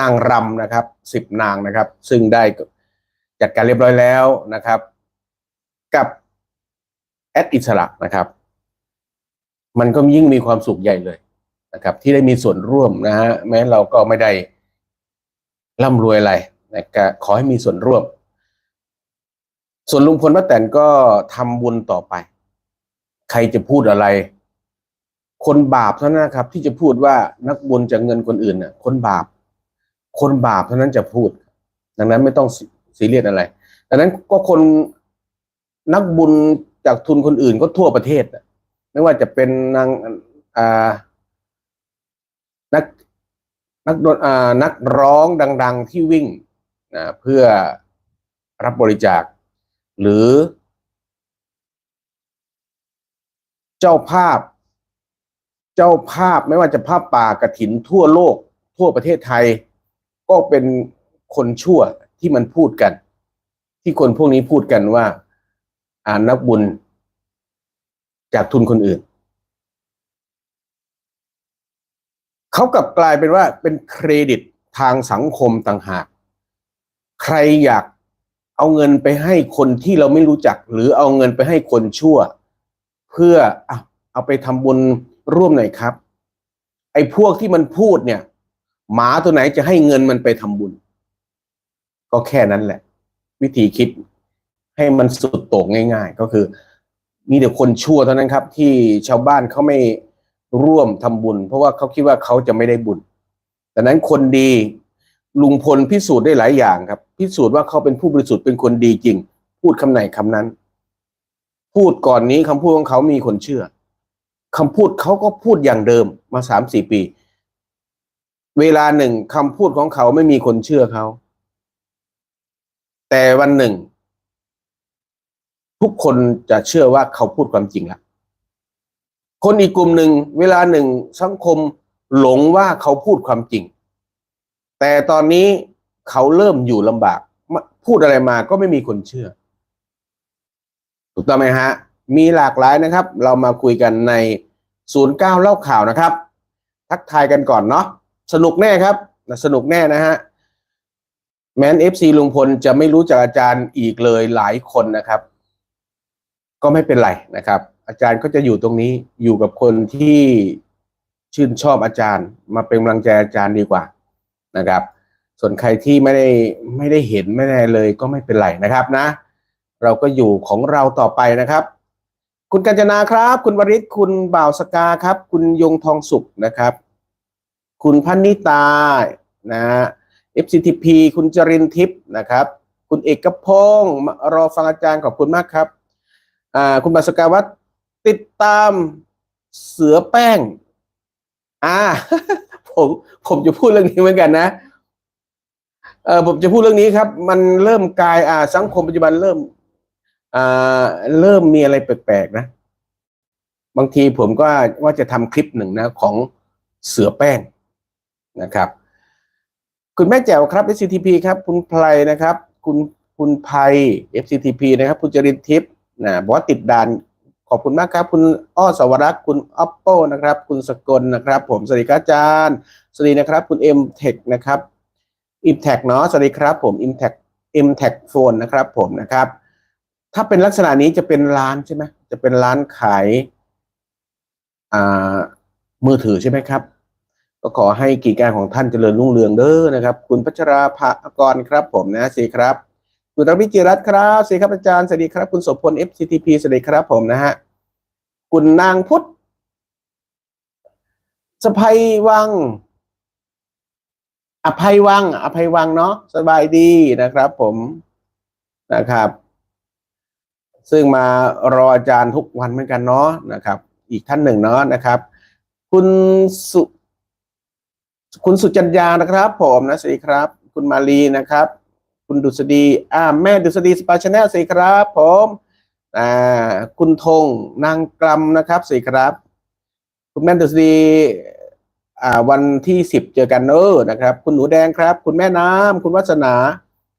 นางรำนะครับสิบนางนะครับ ซึ่งได้จัดการเรียบร้อยแล้วนะครับ กับแอดอิสระนะครับ มันก็ยิ่งมีความสุขใหญ่เลยนะครับ ที่ได้มีส่วนร่วมนะฮะแม้เราก็ไม่ได้ร่ำรวยอะไรนะก็ขอให้มีส่วนร่วม ส่วนลุงพลป้าแตนก็ทำบุญต่อไป ใครจะพูดอะไร คนบาปเท่านั้นนะครับ ที่จะพูดว่านักบุญจากเงินคนอื่นน่ะ คนบาป คนบาปเท่านั้นจะพูด ดังนั้นไม่ต้องซีเรียสอะไร ดังนั้นก็คนนักบุญจากทุนคนอื่นก็ทั่วประเทศไม่ว่าจะเป็นนางอ่านักนักดนนักร้องดัง ๆ ที่วิ่งนะเพื่อรับบริจาค หรือ เจ้าภาพ เจ้าภาพไม่ว่าจะภาพป่ากระถินทั่วโลก ทั่วประเทศไทย ก็เป็นคนชั่วที่มันพูดกัน ที่คนพวกนี้พูดกันว่า อ่านนักบุญจากทุนคนอื่น เขากลับกลายเป็นว่าเป็นเครดิตทางสังคมต่างหาก ใครอยากเอาเงินไปให้คนที่เราไม่รู้จัก หรือเอาเงินไปให้คนชั่ว เพื่อเอาไปทำบุญร่วมหน่อยครับ ไอ้พวกที่มันพูดเนี่ย หมาตัวไหนจะให้เงินมันไปทำบุญ ก็แค่นั้นแหละ วิธีคิดให้มันสุดโต่งง่าย ๆ ก็คือ มีแต่คนชั่วเท่านั้นครับ ที่ชาวบ้านเขาไม่ร่วมทำบุญ เพราะว่าเขาคิดว่าเขาจะไม่ได้บุญดังนั้นคนดีลุงพลพิสูจน์ได้หลายอย่างครับ พิสูจน์ว่าเขาเป็นผู้บริสุทธิ์เป็นคนดีจริง พูดคำไหนคำนั้น พูดก่อนนี้คำพูดของเขามีคนเชื่อคำพูดเขาก็พูดอย่างเดิมมาสามสี่ปี เวลาหนึ่งคำพูดของเขาไม่มีคนเชื่อเขา แต่วันหนึ่ง ทุกคนจะเชื่อว่าเขาพูดความจริงละคนอีกกลุ่มหนึ่งเวลาหนึ่งสังคมหลงว่าเขาพูดความจริง แต่ตอนนี้เขาเริ่มอยู่ลำบาก พูดอะไรมาก็ไม่มีคนเชื่อ ถูกต้องไหมฮะ มีหลากหลายนะครับ เรามาคุยกันในศูนย์เก้าเล่าข่าวนะครับ ทักทายกันก่อนเนาะ สนุกแน่ครับสนุกแน่นะฮะแม้นเอฟซีลุงพลจะไม่รู้จักอาจารย์อีกเลยหลายคนนะครับ ก็ไม่เป็นไรนะครับ อาจารย์ก็จะอยู่ตรงนี้อยู่กับคนที่ชื่นชอบอาจารย์ มาเป็นกำลังใจอาจารย์ดีกว่านะครับ ส่วนใครที่ไม่ได้ไม่ได้เห็นไม่ได้เลยก็ไม่เป็นไรนะครับนะ เราก็อยู่ของเราต่อไปนะครับ คุณกัญจนาครับ คุณวริศคุณบ่าวสกาครับ คุณยงทองสุขนะครับ คุณพันนิตานะ FCTP คุณจรินทิพย์นะครับ คุณเอกพงศ์รอฟังอาจารย์ขอบคุณมากครับอ่าคุณบัสกาวัตติดตามเสือแป้ง อ่า ผมผมจะพูดเรื่องนี้เหมือนกันนะเออผมจะพูดเรื่องนี้ครับ มันเริ่มกลายอ่า สังคมปัจจุบันเริ่ม อ่า เริ่มมีอะไรแปลกๆนะ บางทีผมก็ว่าจะทำคลิปหนึ่งนะ ของเสือแป้ง นะครับ คุณแม่แจ๋วครับ FCTP ครับ คุณไพรนะครับ คุณคุณไพ FCTP นะครับ คุณจรินทิพย์นะบอกว่าติดด่านขอบคุณมากครับ คุณอ้อสวรักษ์คุณอัปโป้นะครับ คุณสกลนะครับ ผมสวัสดีครับอาจารย์สวัสดีนะครับ คุณเอ็มเทคนะครับอิมแทคเนาะสวัสดีครับ ผมอิมแทคเอ็มแทคโฟนนะครับ ผมนะครับ ถ้าเป็นลักษณะนี้จะเป็นร้านใช่ไหมจะเป็นร้านขายมือถือใช่ไหมครับ ก็ขอให้กิจการของท่านเจริญรุ่งเรืองเด้อนะครับ คุณพัชราภากรครับผมนะสีครับคุณรวิจิรัตน์ครับสวัสดีครับอาจารย์สวัสดีครับ คุณโสพล FCTP สวัสดีครับผมนะฮะคุณนางพุทธสภัยวัง อภัยวัง อภัยวังเนาะสบายดีนะครับ ผมนะครับ ซึ่งมารออาจารย์ทุกวันเหมือนกันเนาะนะครับ อีกท่านหนึ่งเนาะนะครับ คุณสุ คุณสุจัญญานะครับ ผมนะสวัสดีครับ คุณมาลีนะครับ คุณดุษฎีอ่าแม่ดุษฎีสปาชแนลสวัสดีครับ ผมอ่าคุณธงนางกรำนะครับสวัสดีครับ คุณแม่ดุษฎีอ่าวันที่สิบเจอกันเนอนะครับ คุณหนูแดงครับ คุณแม่น้ำคุณวัฒนา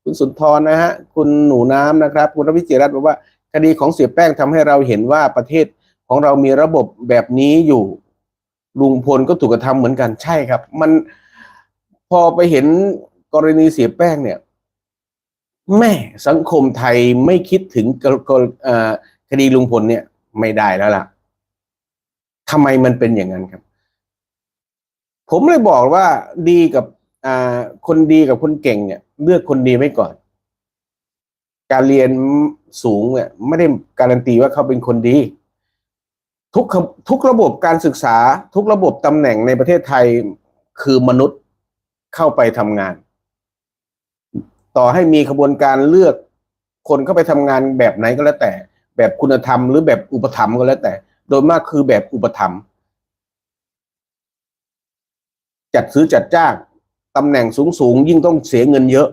คุณสุนทรนะฮะคุณหนูน้ำนะครับ คุณรวิจิรัตน์บอกว่าคดีของเสียแป้งทำให้เราเห็นว่าประเทศของเรามีระบบแบบนี้อยู่ ลุงพลก็ถูกกระทำเหมือนกันใช่ครับ มันพอไปเห็นกรณีเสียแป้งเนี่ย แม่สังคมไทยไม่คิดถึงคดีลุงพลเนี่ย ไม่ได้แล้วล่ะทำไมมันเป็นอย่างนั้นครับ ผมเลยบอกว่าดีกับคนดีกับคนเก่งเนี่ย เลือกคนดีไว้ก่อน การเรียนสูงเนี่ยไม่ได้การันตีว่าเขาเป็นคนดี ทุกทุกระบบการศึกษาทุกระบบตำแหน่งในประเทศไทยคือมนุษย์เข้าไปทำงาน ต่อให้มีขบวนการเลือกคนเข้าไปทำงานแบบไหนก็แล้วแต่ แบบคุณธรรมหรือแบบอุปถัมภ์ก็แล้วแต่ โดยมากคือแบบอุปถัมภ์จัดซื้อจัดจ้างตำแหน่งสูงสูงๆยิ่งต้องเสียเงินเยอะ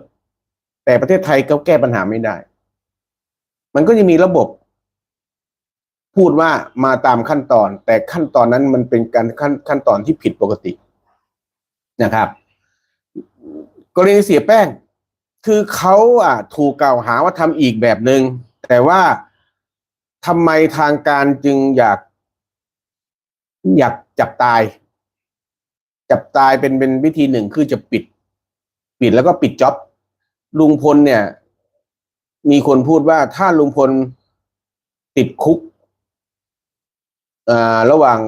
แต่ประเทศไทยก็แก้ปัญหาไม่ได้ มันก็จะมีระบบ พูดว่ามาตามขั้นตอน แต่ขั้นตอนนั้นมันเป็นการขั้นขั้นตอนที่ผิดปกตินะครับ กรณีเสียแป้ง คือเขาอะถูกกล่าวหาว่าทำอีกแบบหนึง่งแต่ว่าทำไมทางการจึงอยาก อยากจับตาย จับตายเป็นเป็นวิธีหนึ่งคือจะปิด ปิดแล้วก็ปิดจ็อบลุงพลเนี่ย มีคนพูดว่าถ้าลุงพลติดคุก ระหว่าง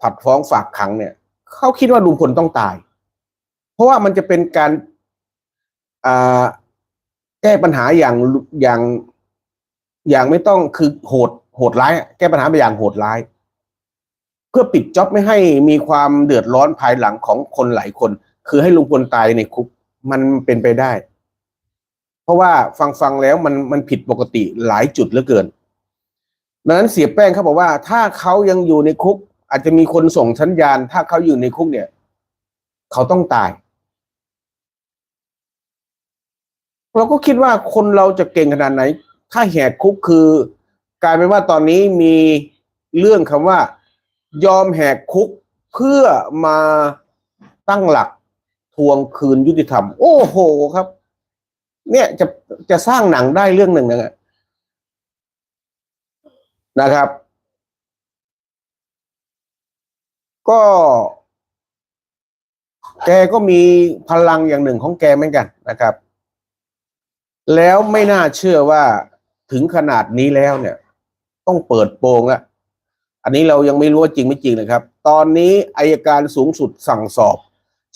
ผัดฟ้องฝากขังเนี่ยเขาคิดว่าลุงพลต้องตาย เพราะว่ามันจะเป็นการแก้ปัญหาอย่างอย่างอย่างไม่ต้องคือโหดโหดร้าย แก้ปัญหาไปอย่างโหดร้าย เพื่อปิดจ็อบไม่ให้มีความเดือดร้อนภายหลังของคนหลายคน คือให้ลุงพลตายในคุกมันเป็นไปได้ เพราะว่าฟังฟังแล้วมันมันผิดปกติหลายจุดเหลือเกิน ดังนั้นเสียแป้งเขาบอกว่า ถ้าเขายังอยู่ในคุก อาจจะมีคนส่งสัญญาณถ้าเขาอยู่ในคุกเนี่ย เขาต้องตาย เราก็คิดว่าคนเราจะเก่งขนาดไหน ถ้าแหกคุกคือกลายเป็นว่าตอนนี้มีเรื่องคำว่า ยอมแหกคุกเพื่อมาตั้งหลักทวงคืนยุติธรรม โอ้โหครับ เนี่ยจะจะสร้างหนังได้เรื่องหนึ่งนะ นะครับ ก็ แกก็มีพลังอย่างหนึ่งของแกเหมือนกันนะครับ แล้วไม่น่าเชื่อว่าถึงขนาดนี้แล้วเนี่ย ต้องเปิดโปงละอันนี้เรายังไม่รู้ว่าจริงไม่จริงนะครับ ตอนนี้อายการสูงสุดสั่งสอบ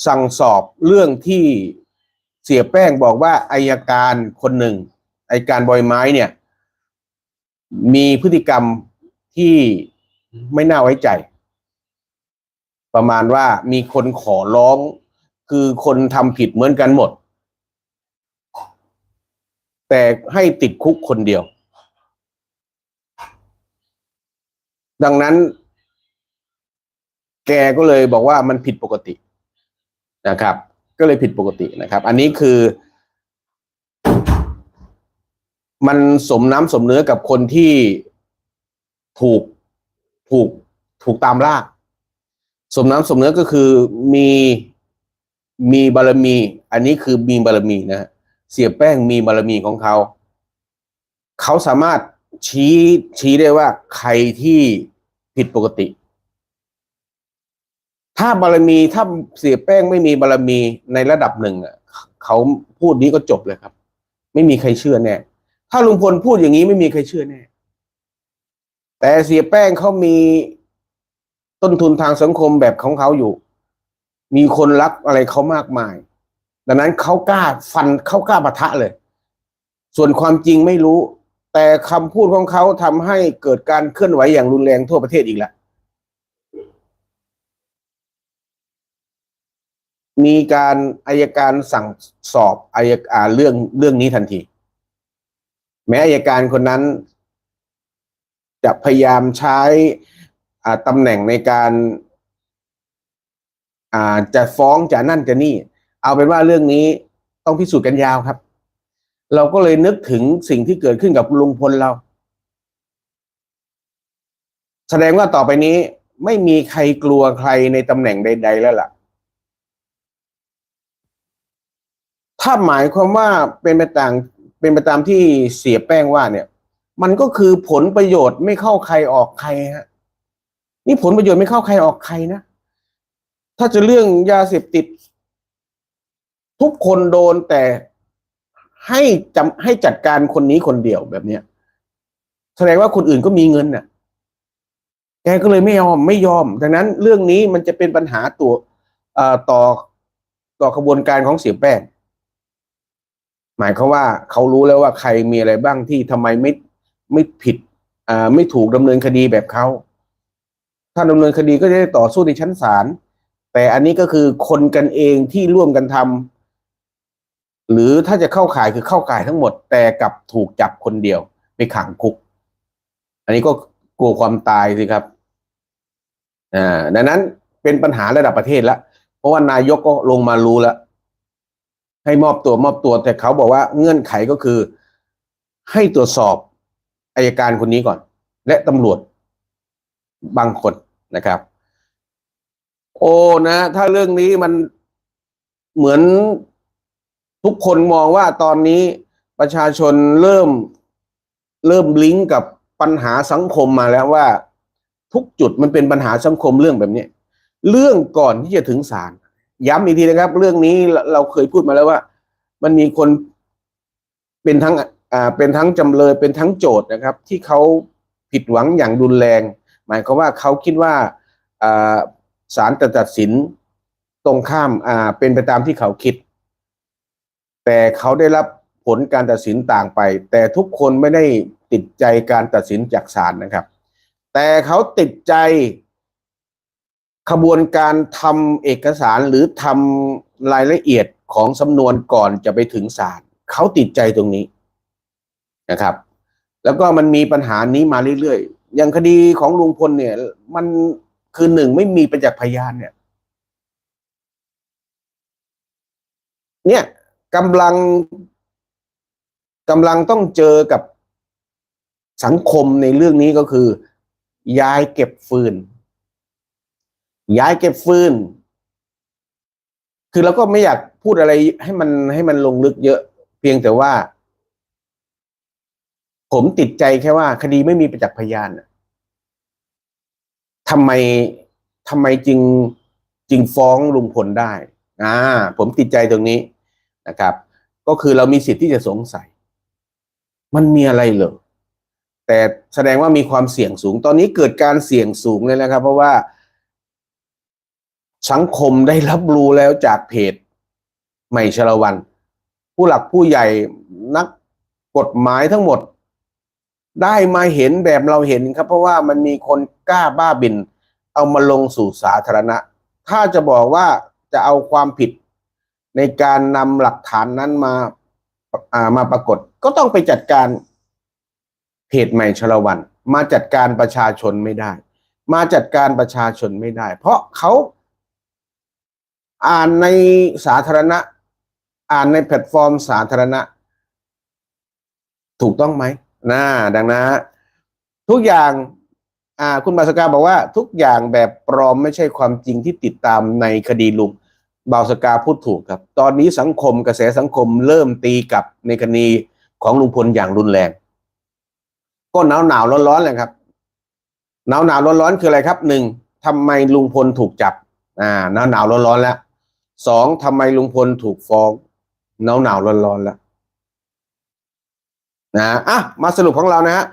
สั่งสอบเรื่องที่เสียแป้งบอกว่าอายการคนหนึ่งอายการบอยไม้เนี่ย มีพฤติกรรมที่ไม่น่าไว้ใจ ประมาณว่ามีคนขอร้อง คือคนทำผิดเหมือนกันหมด แต่ให้ติดคุกคนเดียว ดังนั้น แกก็เลยบอกว่ามันผิดปกตินะครับ ก็เลยผิดปกตินะครับ อันนี้คือ มันสมน้ำสมเนื้อกับคนที่ถูกถูกถูกตามล่าสมน้ำสมเนื้อก็คือมีมีบารมี อันนี้คือมีบารมีนะฮะเสียแป้งมีบารมีของเขา เขาสามารถชี้ชี้ได้ว่าใครที่ผิดปกติ ถ้าบารมีถ้าเสียแป้งไม่มีบารมีในระดับหนึ่งอะเขาพูดนี้ก็จบเลยครับ ไม่มีใครเชื่อแน่ ถ้าลุงพลพูดอย่างนี้ไม่มีใครเชื่อแน่ แต่เสียแป้งเขามีต้นทุนทางสังคมแบบของเขาอยู่ มีคนรักอะไรเขามากมาย ดังนั้นเขากล้าฟันเขากล้าปะทะเลย ส่วนความจริงไม่รู้ แต่คำพูดของเขาทำให้เกิดการเคลื่อนไหวอย่างรุนแรงทั่วประเทศอีกแล้วมีการอายการสั่งสอบอายการเรื่องเรื่องนี้ทันที แม้อายการคนนั้น จะพยายามใช้ตำแหน่งในการาจะฟ้องจะนั่นจะนี่ เอาเป็นว่าเรื่องนี้ต้องพิสูจน์กันยาวครับ เราก็เลยนึกถึงสิ่งที่เกิดขึ้นกับลุงพลเรา แสดงว่าต่อไปนี้ไม่มีใครกลัวใครในตำแหน่งใด ๆ แล้วล่ะ ถ้าหมายความว่าเป็นไปต่าง เป็นไปตามที่เสียแป้งว่าเนี่ย มันก็คือผลประโยชน์ไม่เข้าใครออกใครฮะนี่ผลประโยชน์ไม่เข้าใครออกใครนะถ้าจะเรื่องยาเสพติด ทุกคนโดนแต่ให้จำให้จัดการคนนี้คนเดียวแบบเนี้ยแสดงว่าคนอื่นก็มีเงินน่ะ แกก็เลยไม่ยอมไม่ยอม ดังนั้นเรื่องนี้มันจะเป็นปัญหาตัวเอ่อต่อต่อขบวนการของเสียแป้ง หมายควาว่าเขารู้แล้วว่าใครมีอะไรบ้างที่ทำไมไม่ไม่ผิดอ่าไม่ถูกดำเนินคดีแบบเขาถ้าดำเนินคดีก็จะได้ต่อสู้ในชั้นศาลแต่อันนี้ก็คือคนกันเองที่ร่วมกันทำหรือถ้าจะเข้าข่ายคือเข้าข่ายทั้งหมด แต่กับถูกจับคนเดียวไปขังคุก อันนี้ก็กลัวความตายสิครับอ่าดังนั้นเป็นปัญหาระดับประเทศแล้วเพราะว่านายกก็ลงมารู้แล้ว ให้มอบตัวมอบตัว แต่เขาบอกว่าเงื่อนไขก็คือ ให้ตรวจสอบอายการคนนี้ก่อน และตำรวจบางคนนะครับ โอ้นะ ถ้าเรื่องนี้มันเหมือนทุกคนมองว่าตอนนี้ประชาชนเริ่มเริ่มลิงก์กับปัญหาสังคมมาแล้วว่า ทุกจุดมันเป็นปัญหาสังคมเรื่องแบบนี้ เรื่องก่อนที่จะถึงศาล ย้ำอีกทีนะครับ เรื่องนี้เราเคยพูดมาแล้วว่า มันมีคนเป็นทั้งอ่าเป็นทั้งจำเลยเป็นทั้งโจทย์นะครับ ที่เขาผิดหวังอย่างรุนแรง หมายความว่าเขาคิดว่าอ่าศาลจะตัดสินตรงข้ามอ่าเป็นไปตามที่เขาคิด แต่เขาได้รับผลการตัดสินต่างไป แต่ทุกคนไม่ได้ติดใจการตัดสินจากศาลนะครับ แต่เขาติดใจ ขบวนการทำเอกสารหรือทำรายละเอียดของสำนวนก่อนจะไปถึงศาลเขาติดใจตรงนี้นะครับ แล้วก็มันมีปัญหานี้มาเรื่อยๆ อย่างคดีของลุงพลเนี่ย มันคือหนึ่งไม่มีประจักษ์พยานเนี่ย เนี่ยกำลังกำลังต้องเจอกับสังคมในเรื่องนี้ก็คือ ยายเก็บฟืน ย้ายเก็บฟืน คือเราก็ไม่อยากพูดอะไรให้มันให้มันลงลึกเยอะ เพียงแต่ว่า ผมติดใจแค่ว่า คดีไม่มีประจักษ์พยานทำไมทำไมจึงจึงฟ้องลุงพลได้อ่าผมติดใจตรงนี้นะครับ ก็คือเรามีสิทธิ์ที่จะสงสัย มันมีอะไรเหรอแต่แสดงว่ามีความเสี่ยงสูง ตอนนี้เกิดการเสี่ยงสูงเลยนะครับ เพราะว่า สังคมได้รับรู้แล้วจากเพจใหม่ชลวัน ผู้หลักผู้ใหญ่นักกฎหมายทั้งหมด ได้มาเห็นแบบเราเห็นครับ เพราะว่ามันมีคนกล้าบ้าบิน เอามาลงสู่สาธารณะ ถ้าจะบอกว่าจะเอาความผิดในการนำหลักฐานนั้นมาอ่ามาปรากฏ ก็ต้องไปจัดการเพจใหม่ชลวัน มาจัดการประชาชนไม่ได้ มาจัดการประชาชนไม่ได้ เพราะเขา อ่านในสาธารณะ อ่านในแพลตฟอร์มสาธารณะ ถูกต้องไหมนะดังนั้นทุกอย่างอ่าคุณบาสกาบอกว่าทุกอย่างแบบปลอมไม่ใช่ความจริงที่ติดตามในคดีลุงบาสกาพูดถูกครับ ตอนนี้สังคมกระแสสังคมเริ่มตีกับในคดีของลุงพลอย่างรุนแรง ก็หนาวหนาวร้อนร้อนเลยครับหนาวหนาวร้อนร้อนคืออะไรครับหนึ่งทำไมลุงพลถูกจับอ่าหนาวหนาวร้อนร้อนแล้ว สองทำไมลุงพลถูกฟ้องหนาวหนาวร้อนร้อนๆแล้วนะอะมาสรุปของเรานะฮะ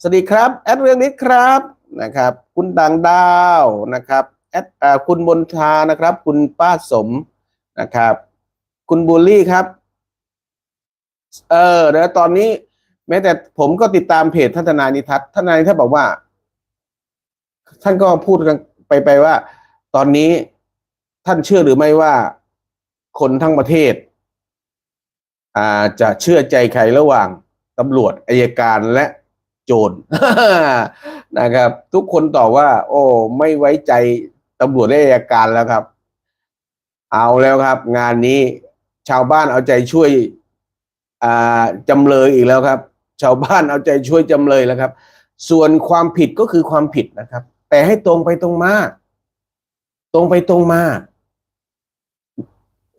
สวัสดีครับแอดเรื่องนี้ครับนะครับ คุณดังดาวนะครับแอดอ่าคุณบนทานะครับ คุณป้าสมนะครับ คุณบูลลี่ครับ เออเดี๋ยวตอนนี้ แม้แต่ผมก็ติดตามเพจท่านทนายนิทัศน์ทนายนิทัศน์บอกว่า ท่านก็พูดกันไปไปว่า ตอนนี้ ท่านเชื่อหรือไม่ว่าคนทั้งประเทศอาจะเชื่อใจใครระหว่างตำรวจอายการและโจรนะครับ ทุกคนตอบว่า โอ้ไม่ไว้ใจตำรวจและอายการแล้วครับ เอาแล้วครับ งานนี้ชาวบ้านเอาใจช่วยจำเลยอีกแล้วครับ ชาวบ้านเอาใจช่วยจำเลยแล้วครับ ส่วนความผิดก็คือความผิดนะครับ แต่ให้ตรงไปตรงมาตรงไปตรงมา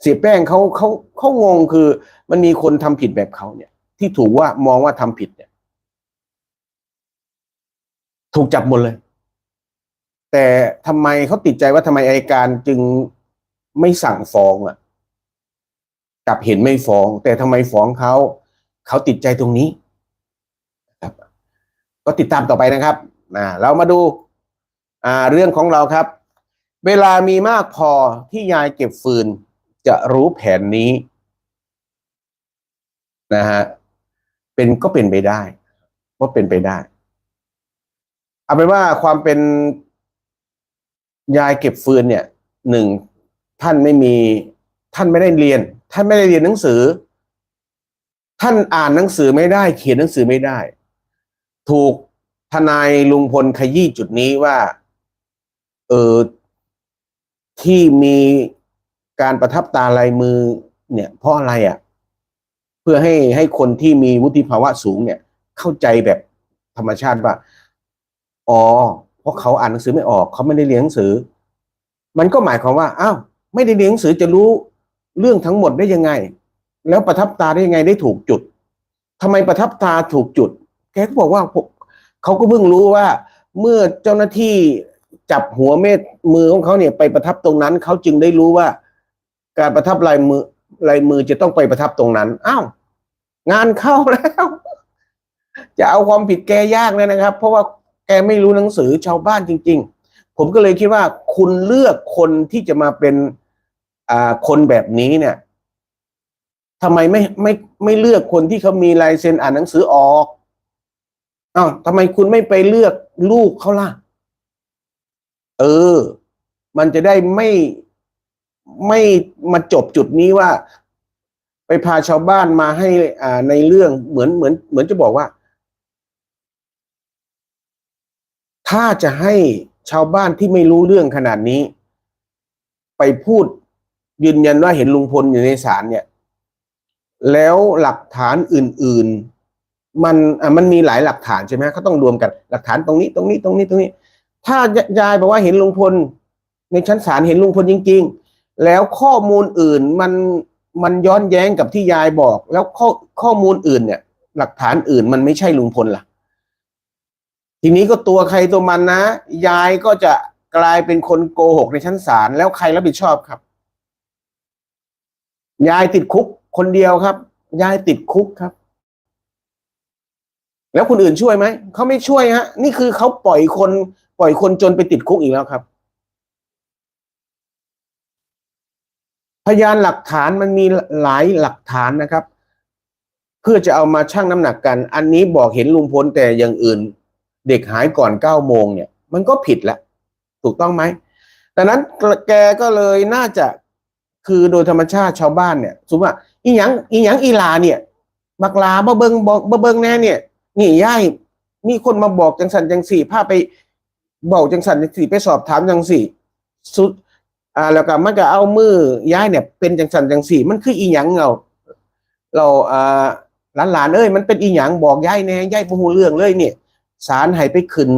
เสียแป้งเขาเขาเขางงคือ มันมีคนทำผิดแบบเขาเนี่ย ที่ถูกว่ามองว่าทำผิดเนี่ย ถูกจับหมดเลย แต่ทำไมเขาติดใจว่าทำไมอัยการจึงไม่สั่งฟ้องอะกลับเห็นไม่ฟ้อง แต่ทำไมฟ้องเขาเขาติดใจตรงนี้ครับก็ติดตามต่อไปนะครับนะเรามาดูอ่าเรื่องของเราครับ เวลามีมากพอที่ยายเก็บฟืน จะรู้แผนนี้นะฮะเป็นก็เป็นไปได้ว่าเป็นไปได้ เอาเป็นว่าความเป็นยายเก็บฟืนเนี่ยหนึ่งท่านไม่มีท่านไม่ได้เรียน ท่านไม่ได้เรียนหนังสือ ท่านอ่านหนังสือไม่ได้ เขียนหนังสือไม่ได้ ถูกทนายลุงพลขยี้จุดนี้ว่า เออที่มี การประทับตาลายมือเนี่ย เพราะอะไรอะ เพื่อให้ให้คนที่มีวุฒิภาวะสูงเนี่ย เข้าใจแบบธรรมชาติว่าอ๋อเพราะเขาอ่านหนังสือไม่ออก เขาไม่ได้เรียนหนังสือ มันก็หมายความว่าอ้าวไม่ได้เรียนหนังสือจะรู้เรื่องทั้งหมดได้ยังไง แล้วประทับตาได้ยังไงได้ถูกจุดทำไมประทับตาถูกจุด แกก็บอกว่าเขาก็เพิ่งรู้ว่า เมื่อเจ้าหน้าที่จับหัวเม็ดมือของเขาเนี่ยไปประทับตรงนั้น เขาจึงได้รู้ว่า การประทับลายมือลายมือจะต้องไปประทับตรงนั้นอ้าวงานเข้าแล้ว จะเอาความผิดแกยากเลยนะครับ เพราะว่าแกไม่รู้หนังสือชาวบ้านจริง ๆ ผมก็เลยคิดว่าคุณเลือกคนที่จะมาเป็นอ่าคนแบบนี้เนี่ยทำไมไม่ไม่ไม่เลือกคนที่เขามีลายเซ็นอ่านหนังสือออกอ้าวทำไมคุณไม่ไปเลือกลูกเขาล่ะ เออ มันจะได้ไม่ ไม่มาจบจุดนี้ว่า ไปพาชาวบ้านมาให้อ่าในเรื่องเหมือนเหมือน เหมือนจะบอกว่า ถ้าจะให้ชาวบ้านที่ไม่รู้เรื่องขนาดนี้ ไปพูดยืนยันว่าเห็นลุงพลอยู่ในศาลเนี่ย แล้วหลักฐานอื่น ๆ มันอะมันมีหลายหลักฐานใช่ไหมเขาต้องรวมกันหลักฐานตรงนี้ตรงนี้ตรงนี้ตรงนี้ ถ้ายายบอกว่าเห็นลุงพลในชั้นศาลเห็นลุงพลจริง ๆ แล้วข้อมูลอื่นมันมันย้อนแย้งกับที่ยายบอก แล้วข้อข้อมูลอื่นเนี่ย หลักฐานอื่นมันไม่ใช่ลุงพลล่ะ ทีนี้ก็ตัวใครตัวมันนะ ยายก็จะกลายเป็นคนโกหกในชั้นศาลแล้วใครรับผิดชอบครับ ยายติดคุกคนเดียวครับ ยายติดคุกครับ แล้วคนอื่นช่วยไหมเขาไม่ช่วยฮะ นี่คือเขาปล่อยคน ปล่อยคนจนไปติดคุกอีกแล้วครับ พยานหลักฐานมันมีหลายหลักฐานนะครับ เพื่อจะเอามาชั่งน้ำหนักกัน อันนี้บอกเห็นลุงพลแต่อย่างอื่น เด็กหายก่อนเก้าโมงเนี่ย มันก็ผิดแล้วถูกต้องไหมดังนั้นแกก็เลยน่าจะคือโดยธรรมชาติชาวบ้านเนี่ยสมมติว่าอีหยังอีหยังอีลาเนี่ยบักลาบ่เบิงบอกบ่เบิงแน่เนี่ย นี่ย่ายมีคนมาบอกจังสันจังสี่พาไปบอกจังสันจังสี่ไปสอบถามจังสี่สุด อ่าแล้วก็มันก็เอามือย่ายเนี่ยเป็นจังสันจังสี่มันคืออีหยังเราเราอ่าหลานๆเอ้ยมันเป็นอีหยังบอกย่ายแน่ย่ายบ่ฮู้เรื่องเลยเนี่ยศาลให้ไปขึ้น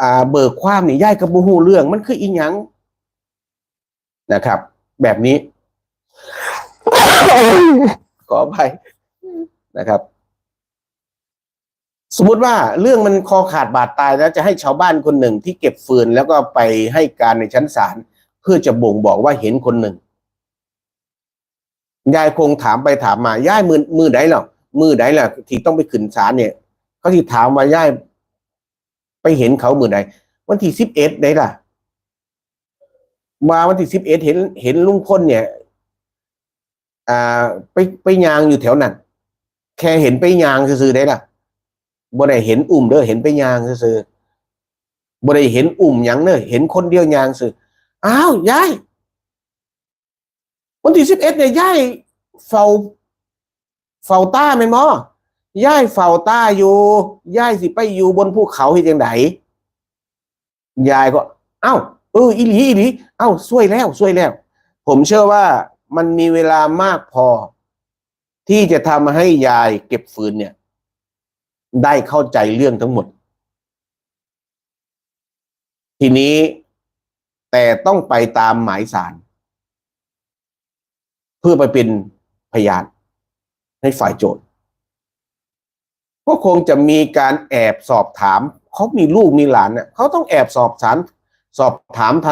อ่าเบิกความนี่ย่ายก็บ่ฮู้เรื่อง มันคืออีหยังนะครับ แบบนี้ขออภัยนะครับ สมมุติว่าเรื่องมันคอขาดบาดตายแล้วจะให้ชาวบ้านคนหนึ่งที่เก็บฟืนแล้วก็ไปให้การในชั้นศาล เพื่อจะบ่งบอกว่าเห็นคนหนึ่ง ยายคงถามไปถามมาย่ายมือมือไหนหรอมือไหนล่ะ ที่ต้องไปขึ้นศาลเนี่ยเขาที่ถามว่ายายไปเห็นเขามือไหนวันที่สิบเอ็ดไหนล่ะ มาวันที่สิบเอ็ดเห็นเห็นลุงพลเนี่ย อ่า ไปไปยางอยู่แถวนั้นแค่เห็นไปยางซื่อได้ล่ะบ่ได้เห็นอุ่มเด้อเห็นไปยางซื่อบ่ได้เห็นอุ่มยังเด้อเห็นคนเดียวยางซื่อ อ้าวยายวันที่สิบเอ็ดเนี่ยยายเฝ้าเฝ้าต้าแม่นบ่ยายเฝ้าต้าอยู่ยายสิไปอยู่บนภูเขาเฮ็ดจังไดยายก็ เอ้าเอออีหลีอีหลีเอ้าช่วยแล้วช่วยแล้ว ผมเชื่อว่ามันมีเวลามากพอ ที่จะทำให้ยายเก็บฟืนเนี่ย ได้เข้าใจเรื่องทั้งหมด ทีนี้ แต่ต้องไปตามหมายสาร เพื่อไปเป็นพยานให้ฝ่ายโจทย์ก็คงจะมีการแอบสอบถาม เขามีลูกมีหลานเนี่ยเขาต้องแอบสอบสารสอบถามทัน